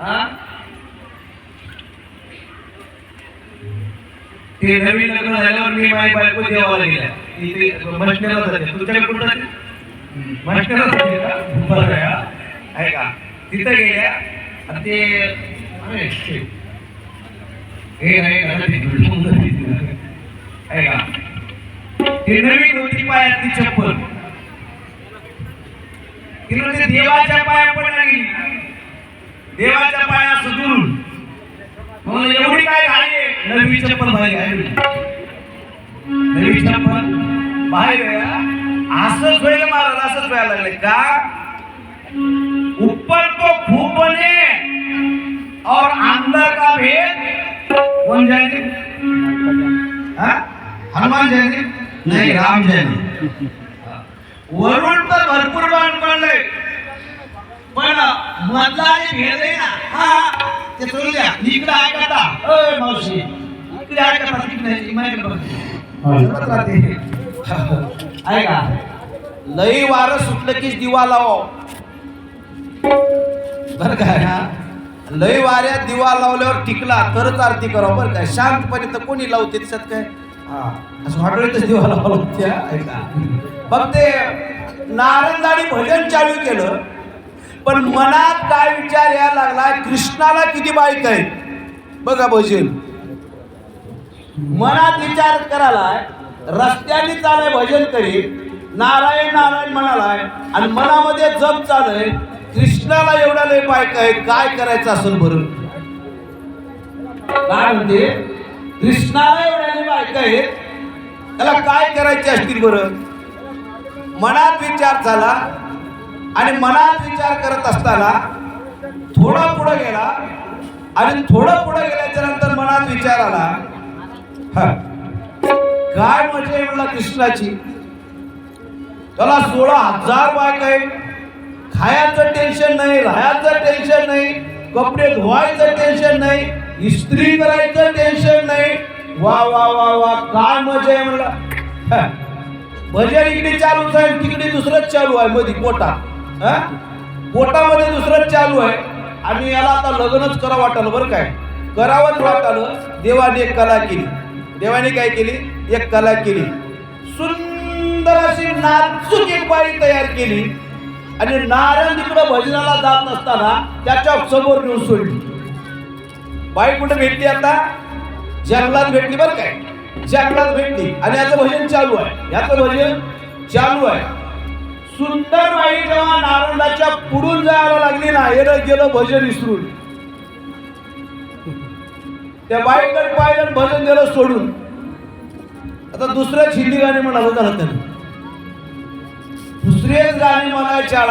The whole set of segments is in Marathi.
हा? ते नवीन लग्न झाल्यावर मी माझी बायको देवाला गेल्या. इथे मशनेला जाते तुमच्याकडे कुठं जाते मशनेला जाते का? बरं आहे, का? तिथं गेल्या. आणि ते हे नाही आहे का? ते नवीन होती पायात ती चप्पल. तिला ते देवाच्या पाया पण गेली देवाच्या पाया सुधरून म्हणून एवढी काय झाली नवी चप्पल बाहेर आहे नवी चप्पल बाहेर आहे हा. असंच व्हायला महाराज असंच व्हायला लागले. का? ऊपर तो खूपने और अंदर का भेद? कोण जाने हनुमान जयंती? नाही राम जयंती. वरून तर भरपूर बाण पडलंय पण मधला जे भेद आहे ना. हा ते सोडून द्या. इकडे ऐकता अय मावशी. इकडे ऐकता तिकडे नाही, माझ्याकडे बघ. राहते. ऐका लई वारं सुटलं की दिवा लाव. बर काय हा? लई वाऱ्यात दिवा लावल्यावर टिकला तरच आरती करावं. बरं काय शांतपणे तर कोणी लावते त्याच्यात काय? हा. असं हॉटेलच दिवा लावा लागते ऐका मग ते नारंदानी भजन चालू केलं. पण मनात काय विचार यायला लागला? कृष्णाला किती बाईक आहे बघा भजन मनात विचार करायला रस्त्याने चालाय भजन करीत नारायण नारायण म्हणालाय आणि मनामध्ये जप चालय कृष्णाला एवढा लय बायक आहे काय करायचं असेल बरं? काय म्हणते? कृष्णाला एवढ्या लय बायक आहेत त्याला काय करायचे असतील बरं? मनात विचार झाला आणि मनात विचार करत असताना थोडा पुढे गेला आणि थोडं पुढे गेल्याच्यानंतर मनात विचार आला काय मजा आहे म्हणला कृष्णाची? त्याला सोळा हजार बायक आहे खायचं टेन्शन नाही राहायचं टेन्शन नाही कपडे धुवायचं टेन्शन नाही इस्त्री करायचं टेन्शन नाही. वा वा वा वा काय मजा आहे म्हणला. भजन इकडे चालूच आहे तिकडे दुसरंच चालू आहे मध्ये पोटात. पोटामध्ये दुसरंच चालू आहे. आणि याला आता लग्नच करा वाटलं बरं काय? करावंच वाटलं. देवाने एक कला केली. देवाने काय केली? एक कला केली. सुंदर अशी नाजूक एक बाई तयार केली. आणि नारायण तिकडं भजनाला जात नसताना त्याच्यासमोर नेऊन सोडली. बाई कुठे भेटली आता? जंगलात भेटली बरं काय? जंगलात भेटली. आणि याचं भजन चालू आहे. याचं भजन चालू आहे. सुंदर बाई जेव्हा नारंडाच्या पुढून जायला लागली ना येणं गेलं भजन विसरून. त्या बाईकडे पाहिलं भजन दिलं सोडून. आता दुसरंच हिंदी गाणे म्हणालं झालं त्यानं. दुसरेच गाणे म्हणायच्या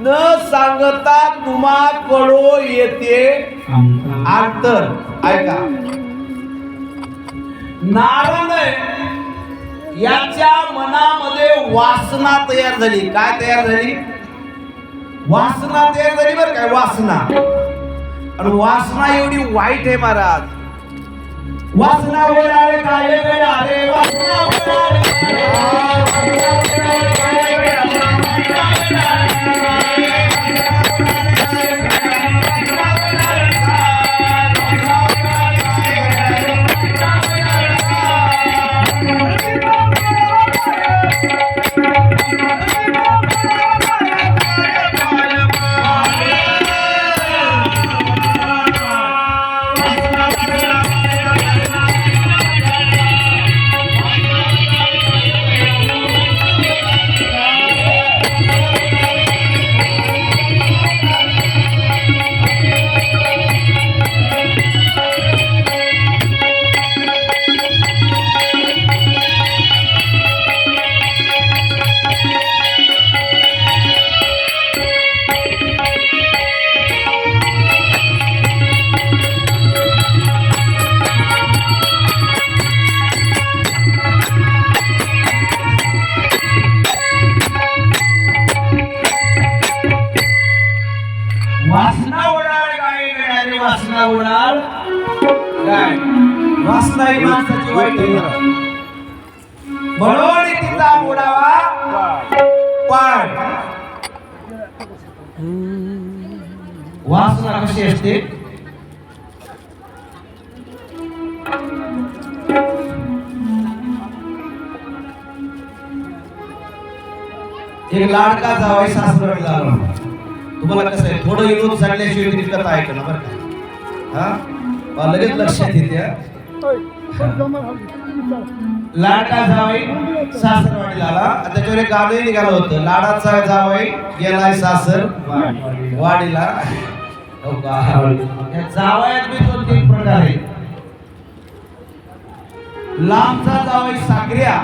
न सांगता तुम्हा कडो येते अंतर ऐका. नारद याच्या मनामध्ये वासना तयार झाली. काय तयार झाली? वासना तयार झाली बरं काय वासना. आणि वासना एवढी वाईट आहे महाराज. वासना ओढाळे काय वेळ आले वासना ओढाळे वासना कशी असते. एक लाडका जावाय सासरवाडीला आला तुम्हाला कसं आहे? थोडं विरोध सांगल्याशिवाय तुम्ही कथा ऐकलं बरं का? हा? लगेच लक्षात येते लाडका जावाई सासरवाडीला आला आणि त्याच्यावर एक गाणं निघालं होतं. लाडाचा जावाई गेलाय सासर वाडीला. या जावयात बी दोन तीन प्रकार आहेत. लांबचा जावाई सागऱ्या.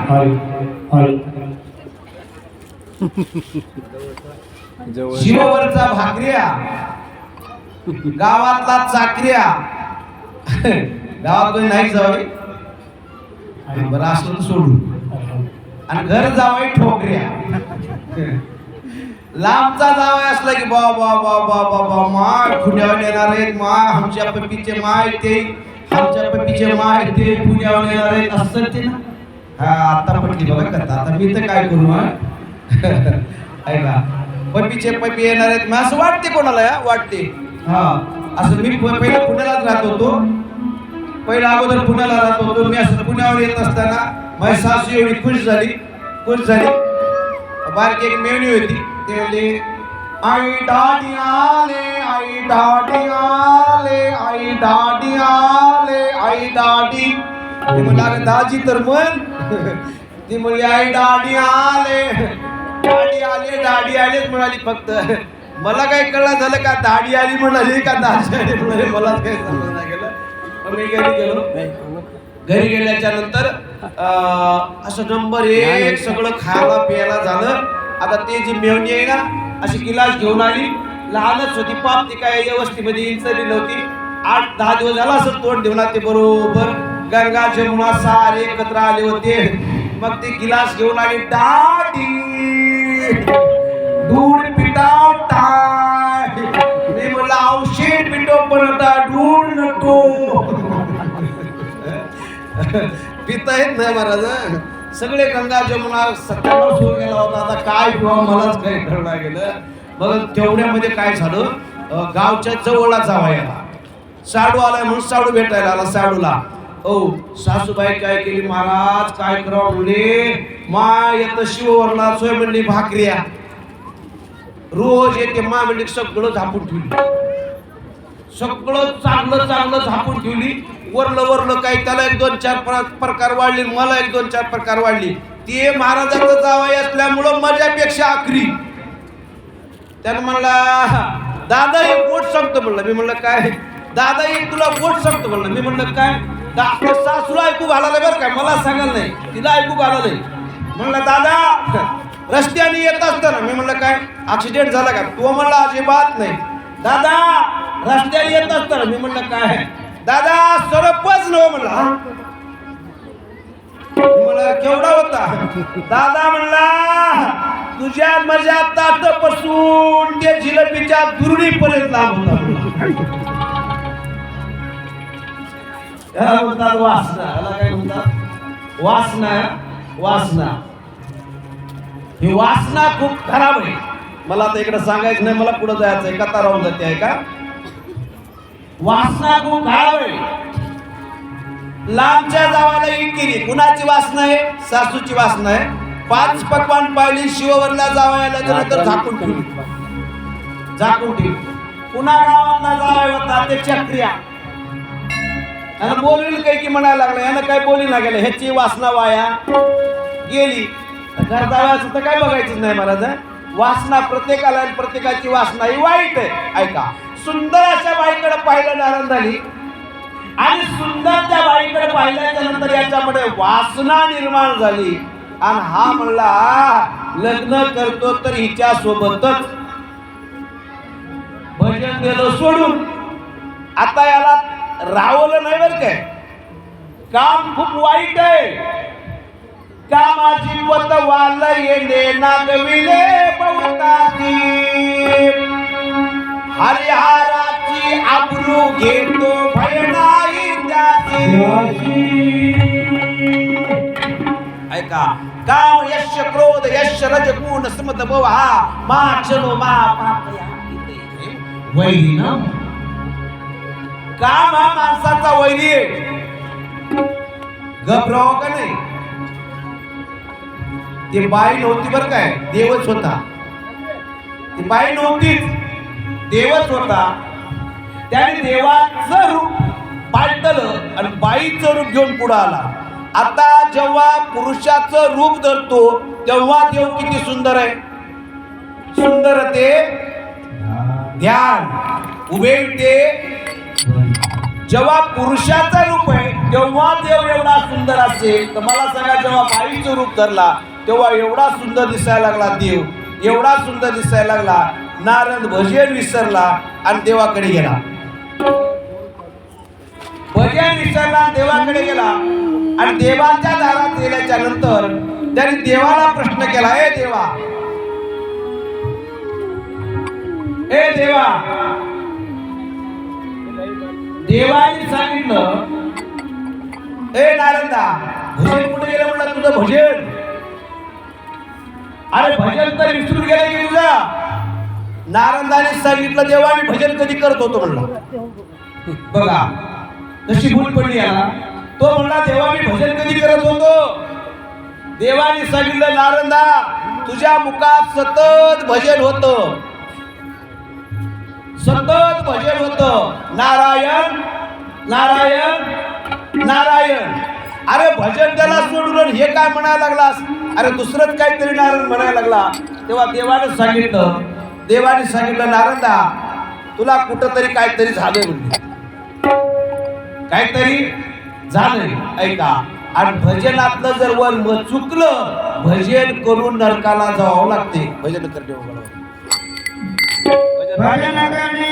शिववरचा भाकऱ्या गावातला चाकऱ्या. गावात कोणी नाही जावई बरं असलं तर सोडून. आणि घर जावई ठोकऱ्या. लांबचा जावा असला की बा बा बा बा बा बा माय पुण्यावर येणार आहेत माय आमच्या पप्पीचे माय ते आमच्या पप्पीचे माय ते पुण्यावर येणार आहेत असं ते ना? हा आता पटली बघा करता आता मी तर काय करू ऐका. पप्पीचे पप्पी येणार आहेत. मग असं वाटते कोणाला या वाटते. हा. असं मी पहिला पुण्यालाच राहत होतो. पहिला अगोदर पुण्याला राहत होतो. मी असं पुण्यावर येत असताना माझी सासू एवढी खुश झाली. खुश झाली. बारकी एक मेवणी होती. ते म्हणली आई दादी आले आई दादी आले आई दादी आले आई दादी। मी म्हणलं दाजी तर म्हण. ती म्हणली आई दाडी आले. दाडी आले दाडी आलेच म्हणाली फक्त. मला काही कळलं झालं का? दाढी आली म्हणाली का? दाजी आली म्हणाली. मला काही समजलं नाही गेलं. मी घरी गेलो. घरी गेल्याच्यानंतर असं नंबर एक सगळं खायला प्यायला झालं. आता ते जी मेवणी आहे ना अशी गिलास घेऊन आली. लहानच होती पाप ती काय व्यवस्थेमध्ये इंचली नव्हती. आठ दहा दिवस झाला असं तोंड देऊन ते बरोबर. गंगा जमुना सारे एकत्र आले होते. मग ते गिलास घेऊन आली टाटी दूध पिटा टाय मी म्हणलं औषध पिटो पण आता दूध नको. पिता येत नाही महाराज सगळे गंगा जमुना सत्यावर सुरू केला होता. आता काय किंवा मलाच काही ठरवलं गेलं. मग तेवढ्यामध्ये काय झालं? गावच्या जवळला जावा याला. साडू आलाय म्हणून साडू भेटायला आला साडूला. ओ सासूबाई काय केली? महाराज काय करावं म्हणले? मा येत शिववरला सोय म्हणली भाकऱ्या रोज येते मा म्हणली सगळं झापून ठेवली. सगळं चांगलं चांगलं झापून ठेवली. वरलं वरलं काही त्याला एक दोन चार प्रकार वाढले मला एक दोन चार प्रकार वाढले. ते महाराजाचं जावाई असल्यामुळं माझ्यापेक्षा आखरी. त्यानं म्हणला दादा एक गोट सांगतो म्हणलं. मी म्हणलं काय? दादा एक तुला गोट सांगतो म्हणलं. मी म्हणलं काय? आपलं सासूला ऐकू घालायला बरं काय मला सांगायला नाही. तिला ऐकू घालायला नाही. म्हणलं दादा रस्त्याने येत असताना. मी म्हणलं काय? ऍक्सिडेंट झाला का? तो म्हणला अजिबात नाही. दादा रस्त्याने येत असताना. मी म्हणलं काय? दादा सरपच नव म्हणला. "हा?" केवढा होता. दादा म्हणला तुझ्या माझ्या ताटपासून ते जिलेबीच्या दुर्डीपर्यंत लांब होता. म्हणतात वासना. याला काय म्हणतात? वासना वासना. ही वासना खूप खराब आहे. मला आता इकडे सांगायचं नाही मला पुढे जायचंय कथा राहून जाते आहे का वासना गुण घालावे. लांबच्या जावाला ईट केली. कुणाची वासना आहे? सासूची वासना आहे. पाच पकवान पाहिली शिववरला जावायला नंतर झाकून ठेवली. झाकून ठेवली. पुन्हा गावातला जावाय होता त्याच्या क्रिया यानं बोलील काही की म्हणायला लागलं यानं काय बोली ना गेलं? ह्याची वासना वाया गेली. घर तर काय बघायचंच नाही महाराज वासना प्रत्येकाला प्रत्येकाची वासना ही वाईट आहे. ऐका. सुंदर अशा बाईकडे पाहिलं नारायण झाली आणि सुंदर त्या बाईकडे पाहिल्याच्या नंतर याच्यामध्ये वासना निर्माण झाली. आणि हा म्हणला लग्न करतो तर हिच्या सोबतच भजन दिलं सोडून. आता याला रावलं नाही बरं काय काम खूप वाईट आहे. कामाची पत वाल येणे नागविले बहुताची. हरिहाराची आबरू घेतो ऐका काम यश क्रोध यश रज गुण स्मत भव हा मा क्षणो मा पाप या इथे. वैरी ना काम हा माणसाचा वैरी. घबराव का नाही? ती बाई नव्हती बरं काय देवच होता. ती बाई नव्हतीच. देवच होता. त्याने देवाचं रूप पाळतलं आणि बाईचं रूप घेऊन पुढे आला. आता जेव्हा पुरुषाचं रूप धरतो तेव्हा देव किती सुंदर आहे. सुंदर ते ध्यान. उभे ते जेव्हा पुरुषाचं रूप आहे तेव्हा देव एवढा सुंदर असेल. तर मला सांगा जेव्हा बाईचं रूप धरला तेव्हा एवढा सुंदर दिसायला लागला देव. एवढा सुंदर दिसायला लागला. नारद भजन विसरला आणि देवाकडे गेला. भजन विसरला देवाकडे गेला. आणि देवाच्या दारात गेल्याच्यानंतर त्याने देवाला प्रश्न केला हे देवा हे देवा देवाने सांगितलं ए नारदा भजन कुठे गेलं म्हणलं? तुझं भजन. अरे भजन तर विसरून गेलं की तुझा. नारंदाने सांगितलं देवा मी भजन कधी करत? होतो म्हणला. बघा तशी भूल पडली याला. तो म्हणला देवा मी भजन कधी करत होतो? देवाने सांगितलं नारंदा तुझ्या मुखात सतत भजन होतं. सतत भजन होत. नारायण नारायण नारायण. अरे भजन त्याला सोडून हे काय म्हणायला लागलास? अरे दुसरंच काहीतरी नारायण म्हणायला लागला. तेव्हा देवाने सांगितलं देवाने सांगितलं नारदा तुला कुठंतरी काहीतरी झालंय म्हणजे काहीतरी झालंय ऐका. आणि भजनातलं जर वर म- चुकलं भजन करून नरकाला जावं लागते. भजन करणे भजन भजन करणे